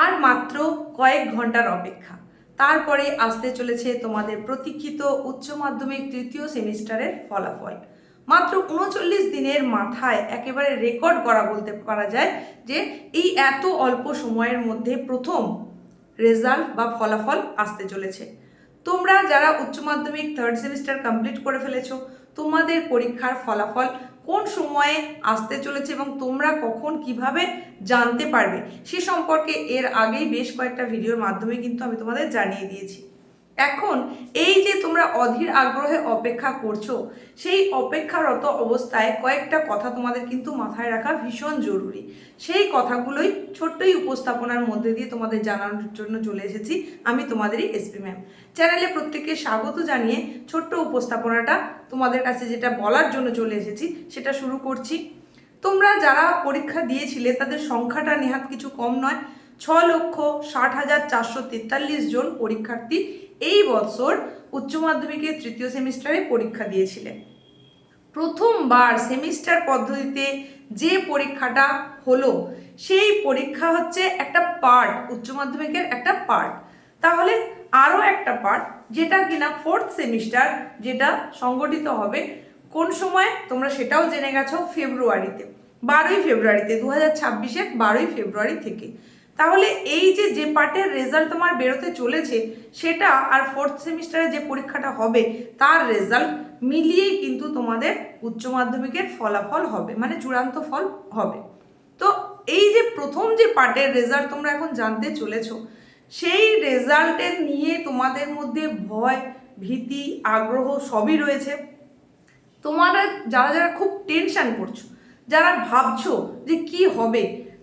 আর মাত্র কয়েক ঘণ্টার অপেক্ষা। তারপরে আসতে চলেছে তোমাদের প্রতীক্ষিত উচ্চ মাধ্যমিক তৃতীয় সেমিস্টারের ফলাফল। মাত্র উনচল্লিশ দিনের মাথায় একেবারে রেকর্ড করা বলতে পারা যায় যে এই এত অল্প সময়ের মধ্যে প্রথম রেজাল্ট বা ফলাফল আসতে চলেছে। তোমরা যারা উচ্চ মাধ্যমিক থার্ড সেমিস্টার কমপ্লিট করে ফেলেছো, তোমাদের পরীক্ষার ফলাফল কোন সময়ে আসতে চলেছে এবং তোমরা কখন কীভাবে জানতে পারবে, সে সম্পর্কে এর আগেই বেশ কয়েকটা ভিডিওর মাধ্যমে কিন্তু আমি তোমাদের জানিয়ে দিয়েছি। এখন এই যে তোমরা অধীর আগ্রহে অপেক্ষা করছ, সেই অপেক্ষারত অবস্থায় কয়েকটা কথা তোমাদের কিন্তু মাথায় রাখা ভীষণ জরুরি। সেই কথাগুলোই ছোট্টই উপস্থাপনার মধ্যে দিয়ে তোমাদের জানানোর জন্য চলে এসেছি আমি তোমাদেরই এসপি ম্যাম চ্যানেলে প্রত্যেককে স্বাগত জানিয়ে ছোট্ট উপস্থাপনাটা তোমাদের কাছে যেটা বলার জন্য চলে এসেছি, সেটা শুরু করছি। তোমরা যারা পরীক্ষা দিয়েছিলে, তাদের সংখ্যাটা নেহাত কিছু কম নয়। ছ লক্ষ ষাট হাজার চারশো তেতাল্লিশ জন পরীক্ষার্থী এই বছর উচ্চ মাধ্যমিকের তৃতীয় সেমিস্টারে পরীক্ষা দিয়েছিলেন। প্রথমবার সেমিস্টার পদ্ধতিতে যে পরীক্ষাটা হলো, সেই পরীক্ষা হচ্ছে একটা পার্ট, উচ্চ মাধ্যমিকের একটা পার্ট। তাহলে আরও একটা পার্ট, যেটা কিনা ফোর্থ সেমিস্টার, যেটা সংগঠিত হবে, কোন সময়? তোমরা সেটাও জেনে গেছো, ফেব্রুয়ারিতে, বারোই ফেব্রুয়ারিতে, দু হাজার ছাব্বিশের বারোই ফেব্রুয়ারি থেকে। তাহলে এই যে যে পার্টের রেজাল্ট তোমার বেরোতে চলেছে, সেটা আর ফোর্থ সেমিস্টারে যে পরীক্ষাটা হবে, তার রেজাল্ট মিলিয়েই কিন্তু তোমাদের উচ্চ মাধ্যমিকের ফলাফল হবে মানে চূড়ান্ত ফল হবে। তো এই যে প্রথম যে পার্টের রেজাল্ট তোমরা এখন জানতে চলেছো, সেই রেজাল্টের নিয়ে তোমাদের মধ্যে ভয়, ভীতি, আগ্রহ সবই রয়েছে। তোমরা যারা যারা খুব টেনশন করছ, যারা ভাবছ যে কি হবে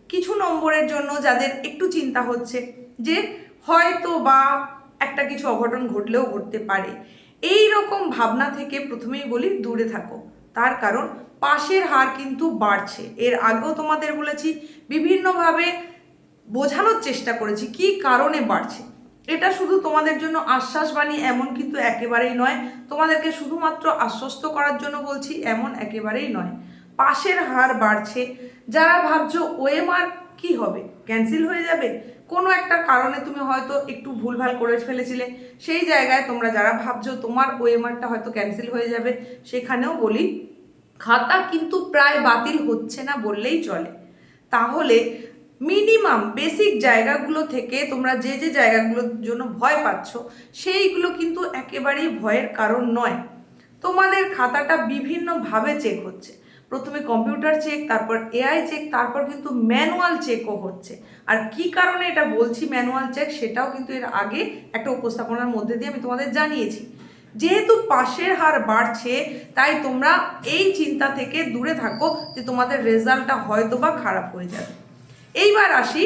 কিছু নম্বরের জন্য যাদের একটু চিন্তা হচ্ছে যে হয়তো বা একটা কিছু অঘটন ঘটলেও ঘটতে পারে। এই রকম ভাবনা থেকে প্রথমেই বলি দূরে থাকো। তার কারণ পাশের হার কিন্তু বাড়ছে। এর আগেও তোমাদের বলেছি, বিভিন্নভাবে বোঝানোর চেষ্টা করেছি কি কারণে বাড়ছে। এটা শুধু তোমাদের জন্য আশ্বাস বাণী, এমন কিন্তু একেবারেই নয়। তোমাদেরকে শুধুমাত্র আশ্বস্ত করার জন্য বলছি, এমন একেবারেই নয়। পাশের হার বাড়ছে। যারা ভাবছ ওএমআর কি হবে? ক্যান্সেল হয়ে যাবে? কোনো একটা কারণে তুমি হয়তো একটু ভুলভাল করে ফেলেছিলে। সেই জায়গায় তোমরা যারা ভাবছ, তোমার ওএমআরটা হয়তো ক্যান্সেল হয়ে যাবে, সেখানেও বলি, খাতা কিন্তু প্রায় বাতিল হচ্ছে না বললেই চলে। তাহলে মিনিমাম বেসিক জায়গাগুলো থেকে তোমরা যে যে জায়গাগুলোর জন্য ভয় পাচ্ছ, সেইগুলো কিন্তু একেবারেই ভয়ের কারণ নয়। তোমাদের খাতাটা বিভিন্নভাবে চেক হচ্ছে। প্রথমে কম্পিউটার চেক তারপর এআই চেক তারপর কিন্তু ম্যানুয়াল চেকও হচ্ছে। আর কি কারণে এটা বলছি ম্যানুয়াল চেক সেটাও কিন্তু এর আগে একটা উপস্থাপনার মধ্যে দিয়ে আমি তোমাদের জানিয়েছি। যেহেতু পাশের হার বাড়ছে, তাই তোমরা এই চিন্তা থেকে দূরে থাকো যে তোমাদের রেজাল্টটা হয়তো বা খারাপ হয়ে যাবে। এইবার আসি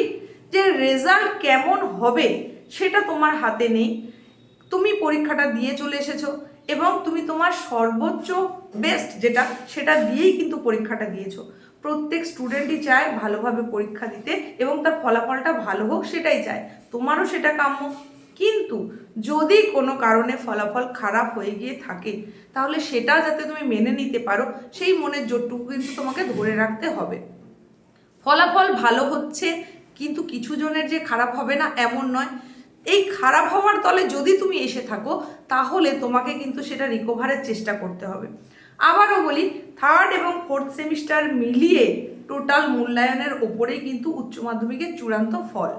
যে রেজাল্ট কেমন হবে, সেটা তোমার হাতে নেই। তুমি পরীক্ষাটা দিয়ে চলে এসেছ এবং তুমি তোমার সর্বোচ্চ বেস্ট যেটা, সেটা দিয়েই কিন্তু পরীক্ষাটা দিয়েছ। প্রত্যেক স্টুডেন্টই চায় ভালোভাবে পরীক্ষা দিতে এবং তার ফলাফলটা ভালো হোক সেটাই চায়। তোমারও সেটা কাম্য। কিন্তু যদি কোনো কারণে ফলাফল খারাপ হয়ে গিয়ে থাকে, তাহলে সেটা যাতে তুমি মেনে নিতে পারো, সেই মনের জোরটুকু কিন্তু তোমাকে ধরে রাখতে হবে। ফলাফল ভালো হচ্ছে, কিন্তু কিছু জনের যে খারাপ হবে না, এমন নয়। এই খারাপ হওয়ার তলে যদি তুমি এসে থাকো, তাহলে তোমাকে কিন্তু সেটা রিকভারের চেষ্টা করতে হবে। আবারও বলি থার্ড এবং ফোর্থ সেমিস্টার মিলিয়ে টোটাল মূল্যায়নের ওপরেই কিন্তু উচ্চ মাধ্যমিকের চূড়ান্ত ফল।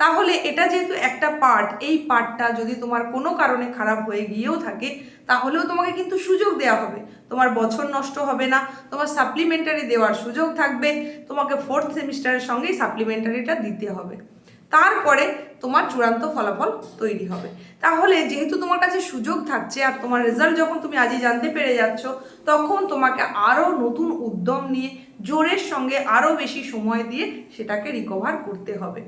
তাহলে এটা যেহেতু একটা পার্ট এই পার্টটা যদি তোমার কোনো কারণে খারাপ হয়ে গিয়েও থাকে, তাহলেও তোমাকে কিন্তু সুযোগ দেওয়া হবে। তোমার বছর নষ্ট হবে না, তোমার সাপ্লিমেন্টারি দেওয়ার সুযোগ থাকবে, তোমাকে ফোর্থ সেমিস্টারের সঙ্গেই সাপ্লিমেন্টারিটা দিতে হবে। তারপরে তোমার চূড়ান্ত ফলাফল তৈরি হবে। তাহলে যেহেতু তোমার কাছে সুযোগ থাকছে আর তোমার রেজাল্ট যখন তুমি আজই জানতে পেরে যাচ্ছ, তখন তোমাকে আরও নতুন উদ্যম নিয়ে জোরের সঙ্গে আরও বেশি সময় দিয়ে সেটাকে রিকভার করতে হবে।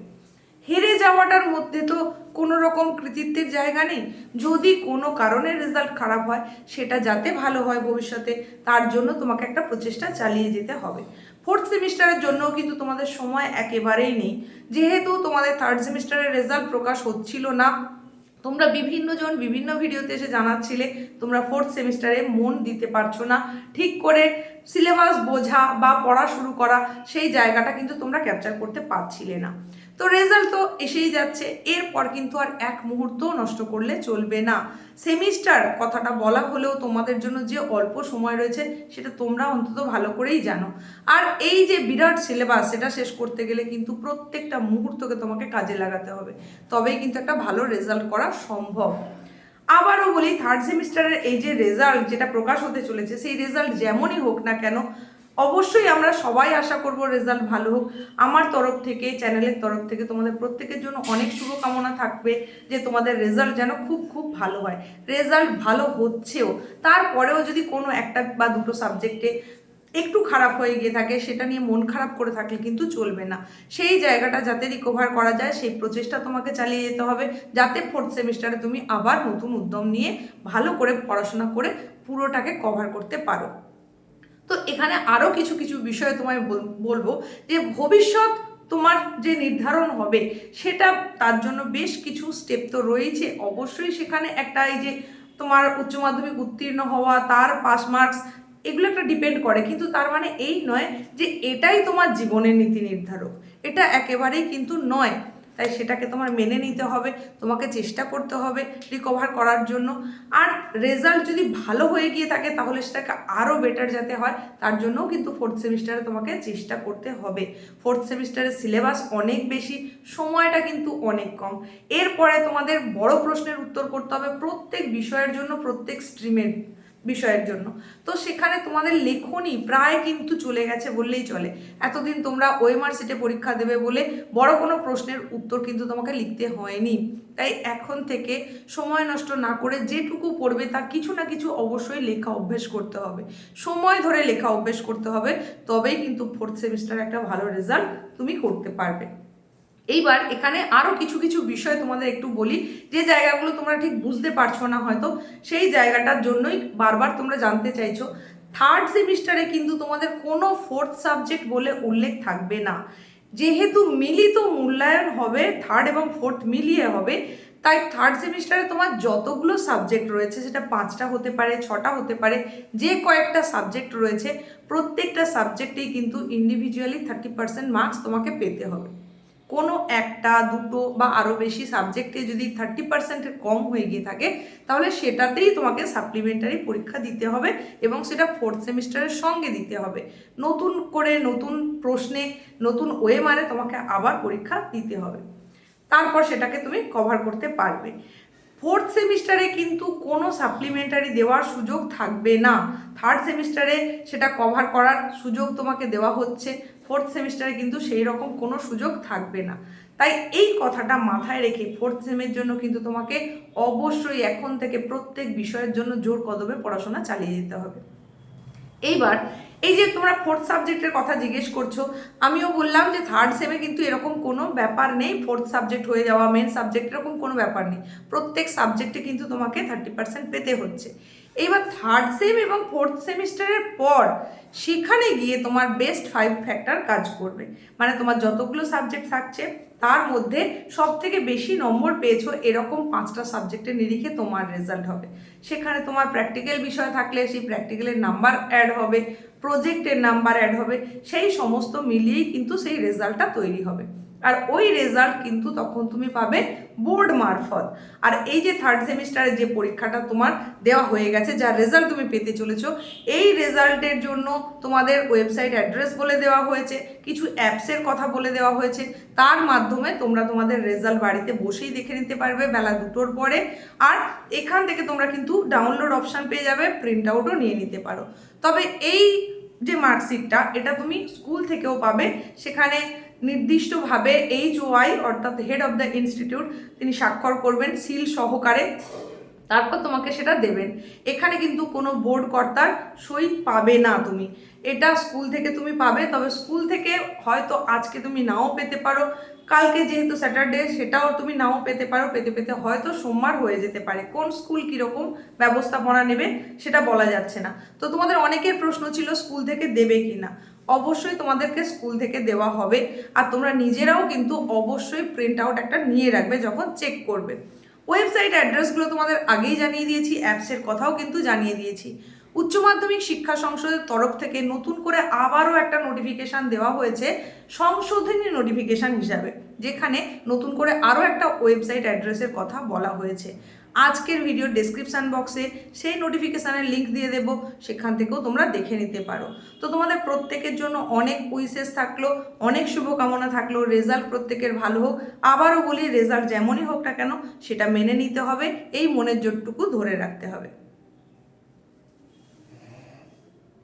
হেরে যাওয়াটার মধ্যে তো কোনো রকম কৃতিত্বের জায়গা নেই। যদি কোনো কারণে রেজাল্ট খারাপ হয়, সেটা যাতে ভালো হয় ভবিষ্যতে, তার জন্য তোমাকে একটা প্রচেষ্টা চালিয়ে যেতে হবে। ফোর্থ সেমিস্টারের জন্যও কিন্তু তোমাদের সময় একেবারেই নেই। যেহেতু তোমাদের থার্ড সেমিস্টারের রেজাল্ট প্রকাশ হচ্ছিল না, তোমরা বিভিন্ন জন বিভিন্ন ভিডিওতে এসে জানাচ্ছিলে, তোমরা ফোর্থ সেমিস্টারে মন দিতে পারছ না। ঠিক করে সিলেবাস বোঝা বা পড়া শুরু করা সেই জায়গাটা কিন্তু তোমরা ক্যাপচার করতে পারছিলে না। তো রেজাল্ট তো এসেই যাচ্ছে। এরপর কিন্তু আর এক মুহূর্ত নষ্ট করলে চলবে না। সেমিস্টার কথাটা বলা হলেও তোমাদের জন্য যে অল্প সময় রয়েছে, সেটা তোমরা অন্তত ভালো করেই জানো। আর এই যে বিরাট সিলেবাস সেটা শেষ করতে গেলে কিন্তু প্রত্যেকটা মুহূর্তকে তোমাকে কাজে লাগাতে হবে। তবেই কিন্তু একটা ভালো রেজাল্ট করা সম্ভব। আবারও বলি থার্ড সেমিস্টারের এই যে রেজাল্ট যেটা প্রকাশ হতে চলেছে, সেই রেজাল্ট যেমনই হোক না কেন অবশ্যই আমরা সবাই আশা করব রেজাল্ট ভালো হোক। আমার তরফ থেকে চ্যানেলের তরফ থেকে তোমাদের প্রত্যেকের জন্য অনেক শুভকামনা থাকবে যে তোমাদের রেজাল্ট যেন খুব খুব ভালো হয়। রেজাল্ট ভালো হচ্ছেও। তারপরেও যদি কোনো একটা বা দুটো সাবজেক্টে একটু খারাপ হয়ে গিয়ে থাকে, সেটা নিয়ে মন খারাপ করে থাকলে কিন্তু চলবে না। সেই জায়গাটা যাতে রিকভার করা যায়, সেই প্রচেষ্টা তোমাকে চালিয়ে যেতে হবে। যাতে ফোর্থ সেমিস্টারে তুমি আবার নতুন উদ্যম নিয়ে ভালো করে পড়াশোনা করে পুরোটাকে কভার করতে পারো। তো এখানে আরও কিছু কিছু বিষয় তোমায় বলব যে ভবিষ্যৎ তোমার যে নির্ধারণ হবে সেটা তার জন্য বেশ কিছু স্টেপ তো রয়েছে। অবশ্যই সেখানে একটা এই যে তোমার উচ্চ মাধ্যমিক উত্তীর্ণ হওয়া, তার পাস মার্কস এগুলো একটা ডিপেন্ড করে। কিন্তু তার মানে এই নয় যে এটাই তোমার জীবনের নীতি নির্ধারক। এটা একেবারেই কিন্তু নয়। তাই সেটাকে তোমার মেনে নিতে হবে, তোমাকে চেষ্টা করতে হবে রিকভার করার জন্য। আর রেজাল্ট যদি ভালো হয়ে গিয়ে থাকে, তাহলে সেটাকে আরও বেটার যাতে হয়, তার জন্যও কিন্তু ফোর্থ সেমিস্টারে তোমাকে চেষ্টা করতে হবে। ফোর্থ সেমিস্টারের সিলেবাস অনেক বেশি, সময়টা কিন্তু অনেক কম। এরপরে তোমাদের বড় প্রশ্নের উত্তর করতে হবে প্রত্যেক বিষয়ের জন্য, প্রত্যেক স্ট্রিমের বিষয়ের জন্য। তো সেখানে তোমাদের লেখনি প্রায় কিন্তু চলে গেছে বললেই চলে। এতদিন তোমরা ওএমআর সিটে পরীক্ষা দেবে বলে বড় কোনো প্রশ্নের উত্তর কিন্তু তোমাকে লিখতে হয়নি। তাই এখন থেকে সময় নষ্ট না করে যেটুকু পড়বে তা কিছু না কিছু অবশ্যই লেখা অভ্যেস করতে হবে। সময় ধরে লেখা অভ্যেস করতে হবে, তবেই কিন্তু ফোর্থ সেমিস্টার একটা ভালো রেজাল্ট তুমি করতে পারবে। এইবার এখানে আরও কিছু কিছু বিষয় তোমাদের একটু বলি। যে জায়গাগুলো তোমরা ঠিক বুঝতে পারছ না হয়তো, সেই জায়গাটার জন্যই বারবার তোমরা জানতে চাইছো। থার্ড সেমিস্টারে কিন্তু তোমাদের কোনো ফোর্থ সাবজেক্ট বলে উল্লেখ থাকবে না। যেহেতু মিলিত মূল্যায়ন হবে থার্ড এবং ফোর্থ মিলিয়ে হবে, তাই থার্ড সেমিস্টারে তোমার যতগুলো সাবজেক্ট রয়েছে, সেটা পাঁচটা হতে পারে, ছটা হতে পারে, যে কয়েকটা সাবজেক্ট রয়েছে, প্রত্যেকটা সাবজেক্টেই কিন্তু ইন্ডিভিজুয়ালি থার্টি পার্সেন্ট মার্কস তোমাকে পেতে হবে। কোনো একটা, দুটো বা আরও বেশি সাবজেক্টে যদি থার্টি পার্সেন্টের কম হয়ে গিয়ে থাকে, তাহলে সেটাতেই তোমাকে সাপ্লিমেন্টারি পরীক্ষা দিতে হবে এবং সেটা ফোর্থ সেমিস্টারের সঙ্গে দিতে হবে। নতুন করে নতুন প্রশ্নে, নতুন ওয়ে মানে তোমাকে আবার পরীক্ষা দিতে হবে। তারপর সেটাকে তুমি কভার করতে পারবে। ফোর্থ সেমিস্টারে কিন্তু কোনো সাপ্লিমেন্টারি দেওয়ার সুযোগ থাকবে না। থার্ড সেমিস্টারে সেটা কভার করার সুযোগ তোমাকে দেওয়া হচ্ছে। ফোর্থ সেমিস্টারে কিন্তু সেই রকম কোনো সুযোগ থাকবে না। তাই এই কথাটা মাথায় রেখে ফোর্থ সেমের জন্য কিন্তু তোমাকে অবশ্যই এখন থেকে প্রত্যেক বিষয়ের জন্য জোর কদমে পড়াশোনা চালিয়ে যেতে হবে। এইবার এই যে তোমরা ফোর্থ সাবজেক্টের কথা জিজ্ঞেস করছ, আমিও বললাম যে থার্ড সেমে কিন্তু এরকম কোনো ব্যাপার নেই ফোর্থ সাবজেক্ট হয়ে যাওয়া মেন সাবজেক্ট এরকম কোনো ব্যাপার নেই। প্রত্যেক সাবজেক্টে কিন্তু তোমাকে থার্টি পার্সেন্ট পেতে হচ্ছে। এইবার থার্ড সেম এবং ফোর্থ সেমিস্টারের পর সেখানে গিয়ে তোমার বেস্ট ফাইভ ফ্যাক্টর কাজ করবে। মানে তোমার যতগুলো সাবজেক্ট থাকছে, তার মধ্যে সব থেকে বেশি নম্বর পেয়েছ এরকম পাঁচটা সাবজেক্টের নিরিখে তোমার রেজাল্ট হবে। সেখানে তোমার প্র্যাকটিক্যাল বিষয় থাকলে সেই প্র্যাকটিক্যালের নাম্বার অ্যাড হবে প্রজেক্টের নাম্বার অ্যাড হবে, সেই সমস্ত মিলিয়েই কিন্তু সেই রেজাল্টটা তৈরি হবে। আর ওই রেজাল্ট কিন্তু তখন তুমি পাবে বোর্ড মারফত। আর এই যে থার্ড সেমিস্টারের যে পরীক্ষাটা তোমার দেওয়া হয়ে গেছে, যার রেজাল্ট তুমি পেতে চলেছো, এই রেজাল্টের জন্য তোমাদের ওয়েবসাইট অ্যাড্রেস বলে দেওয়া হয়েছে, কিছু অ্যাপসের কথা বলে দেওয়া হয়েছে, তার মাধ্যমে তোমরা তোমাদের রেজাল্ট বাড়িতে বসেই দেখে নিতে পারবে বেলা দুটোর পরে। আর এখান থেকে তোমরা কিন্তু ডাউনলোড অপশান পেয়ে যাবে প্রিন্ট আউটও নিয়ে নিতে পারো। তবে এই যে মার্কশিটটা এটা তুমি স্কুল থেকেও পাবে। সেখানে নির্দিষ্টভাবে এইচ ওয়াই অর্থাৎ হেড অফ দ্য ইনস্টিটিউট তিনি স্বাক্ষর করবেন সিল সহকারে। তারপর তোমাকে সেটা দেবেন। এখানে কিন্তু কোনো বোর্ড কর্তার সই পাবে না তুমি। এটা স্কুল থেকে তুমি পাবে, তবে স্কুল থেকে হয়তো আজকে তুমি নাও পেতে পারো। কালকে যেহেতু স্যাটারডে সেটাও তুমি নাও পেতে পারো। পেতে পেতে হয়তো সোমবার হয়ে যেতে পারে। কোন স্কুল কীরকম ব্যবস্থাপনা নেবে, সেটা বলা যাচ্ছে না। তো তোমাদের অনেকের প্রশ্ন ছিল স্কুল থেকে দেবে কি না অবশ্যই তোমাদেরকে স্কুল থেকে দেওয়া হবে। আর তোমরা নিজেরাও কিন্তু অবশ্যই প্রিন্ট আউট একটা নিয়ে রাখবে যখন চেক করবে। ওয়েবসাইট অ্যাড্রেসগুলো তোমাদের আগেই জানিয়ে দিয়েছি অ্যাপসের কথাও কিন্তু জানিয়ে দিয়েছি। উচ্চ মাধ্যমিক শিক্ষা সংসদের তরফ থেকে নতুন করে আবারও একটা নোটিফিকেশান দেওয়া হয়েছে, সংশোধনী নোটিফিকেশান হিসাবে, যেখানে নতুন করে আরও একটা ওয়েবসাইট অ্যাড্রেসের কথা বলা হয়েছে। আজকের ভিডিও ডেসক্রিপশান বক্সে সেই নোটিফিকেশানের লিঙ্ক দিয়ে দেবো, সেখান থেকেও তোমরা দেখে নিতে পারো। তো তোমাদের প্রত্যেকের জন্য অনেক উইসেস থাকল, অনেক শুভকামনা থাকল রেজাল্ট প্রত্যেকের ভালো হোক। আবারও বলি রেজাল্ট যেমনই হোক না কেন, সেটা মেনে নিতে হবে, এই মনের জোরটুকু ধরে রাখতে হবে।